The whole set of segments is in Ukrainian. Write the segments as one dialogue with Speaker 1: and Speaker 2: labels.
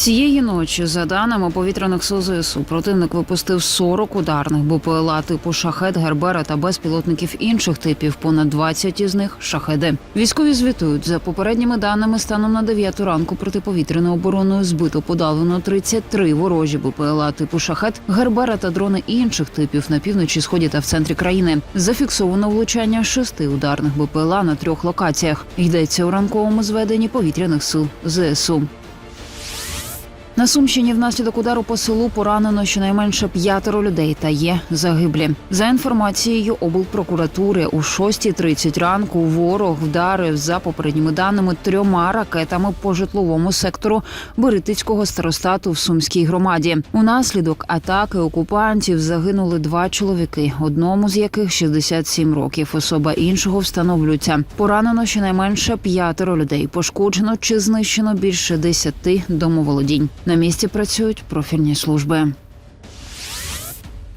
Speaker 1: Цієї ночі, за даними повітряних сил ЗСУ, противник випустив 40 ударних БПЛА типу шахет, гербера та безпілотників інших типів. Понад 20 із них шахеди. Військові звітують за попередніми даними станом на 9 ранку протиповітряною обороною збито подавлено 33 ворожі БПЛА типу шахет, гербера та дрони інших типів на півночі, сході та в центрі країни. Зафіксовано влучання шести ударних БПЛА на трьох локаціях. Йдеться у ранковому зведенні повітряних сил ЗСУ. На Сумщині внаслідок удару по селу поранено щонайменше п'ятеро людей та є загиблі. За інформацією облпрокуратури, у 6.30 ранку ворог вдарив за попередніми даними трьома ракетами по житловому сектору Беретицького старостату в Сумській громаді. Унаслідок атаки окупантів загинули два чоловіки, одному з яких 67 років. Особа іншого встановлюється. Поранено щонайменше п'ятеро людей. Пошкоджено чи знищено більше десяти домоволодінь. На місці працюють профільні служби.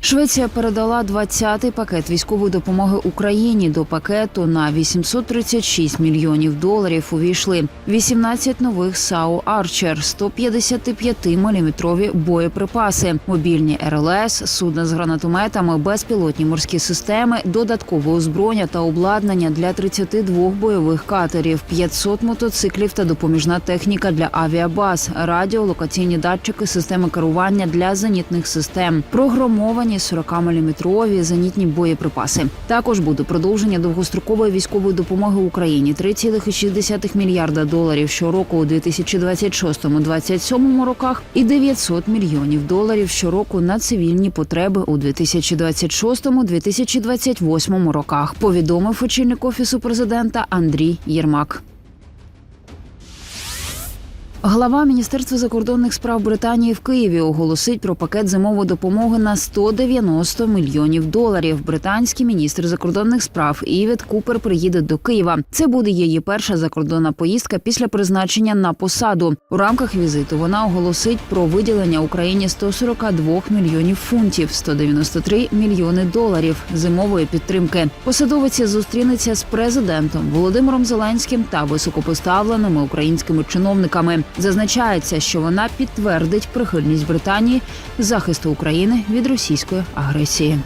Speaker 1: Швеція передала 20-й пакет військової допомоги Україні. До пакету на 836 мільйонів доларів увійшли 18 нових САУ Арчер, 155-мм боєприпаси, мобільні РЛС, судна з гранатометами, безпілотні морські системи, додаткове озброєння та обладнання для 32 бойових катерів, 500 мотоциклів та допоміжна техніка для авіабаз, радіолокаційні датчики, системи керування для зенітних систем, програмовані 40-мм зенітні боєприпаси. Також буде продовження довгострокової військової допомоги Україні 3,6 мільярда доларів щороку у 2026-2027 роках і 900 мільйонів доларів щороку на цивільні потреби у 2026-2028 роках. Повідомив очільник офісу президента Андрій Єрмак. Глава Міністерства закордонних справ Британії в Києві оголосить про пакет зимової допомоги на 190 мільйонів доларів. Британський міністр закордонних справ Івет Купер приїде до Києва. Це буде її перша закордонна поїздка після призначення на посаду. У рамках візиту вона оголосить про виділення Україні 142 мільйонів фунтів, 193 мільйони доларів зимової підтримки. Посадовиця зустрінеться з президентом Володимиром Зеленським та високопоставленими українськими чиновниками. Зазначається, що вона підтвердить прихильність Британії захисту України від російської агресії.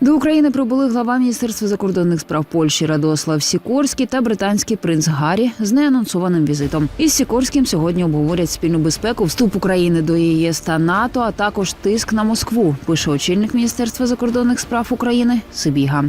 Speaker 1: До України прибули глава Міністерства закордонних справ Польщі Радослав Сікорський та британський принц Гаррі з неанонсованим візитом. Із Сікорським сьогодні обговорять спільну безпеку, вступ України до ЄС та НАТО, а також тиск на Москву. Пише очільник Міністерства закордонних справ України Сибіга.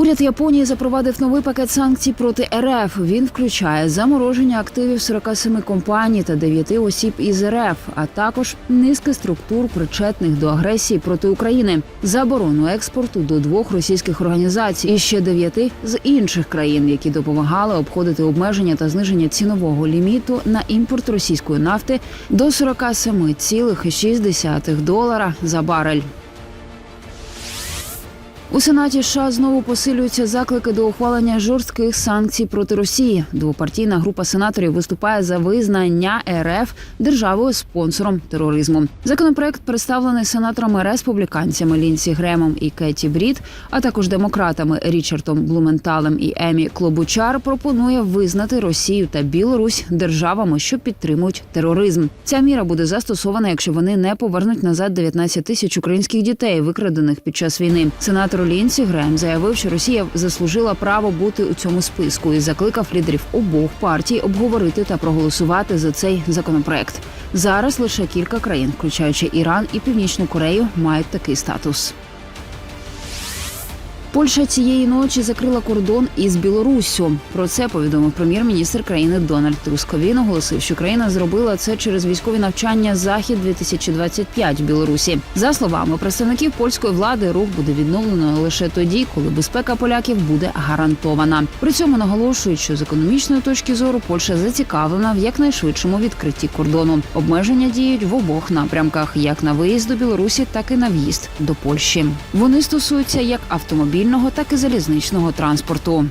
Speaker 1: Уряд Японії запровадив новий пакет санкцій проти РФ. Він включає замороження активів 47 компаній та 9 осіб із РФ, а також низки структур, причетних до агресії проти України, заборону експорту до двох російських організацій і ще дев'яти з інших країн, які допомагали обходити обмеження та зниження цінового ліміту на імпорт російської нафти до 47,6 долара за барель. У Сенаті США знову посилюються заклики до ухвалення жорстких санкцій проти Росії. Двопартійна група сенаторів виступає за визнання РФ державою спонсором тероризму. Законопроект представлений сенаторами республіканцями Лінсі Гремом і Кеті Брід, а також демократами Річардом Блументалем і Емі Клобучар. Пропонує визнати Росію та Білорусь державами, що підтримують тероризм. Ця міра буде застосована, якщо вони не повернуть назад 19 тисяч українських дітей, викрадених під час війни. Сенатор Лінсі Грем заявив, що Росія заслужила право бути у цьому списку і закликав лідерів обох партій обговорити та проголосувати за цей законопроект. Зараз лише кілька країн, включаючи Іран і Північну Корею, мають такий статус. Польща цієї ночі закрила кордон із Білоруссю. Про це повідомив прем'єр-міністр країни Дональд Туск. Він оголосив, що країна зробила це через військові навчання Захід 2025 в Білорусі. За словами представників польської влади, рух буде відновлено лише тоді, коли безпека поляків буде гарантована. При цьому наголошують, що з економічної точки зору Польща зацікавлена в якнайшвидшому відкритті кордону. Обмеження діють в обох напрямках: як на виїзд до Білорусі, так і на в'їзд до Польщі. Вони стосуються як автомобільного, так і залізничного транспорту.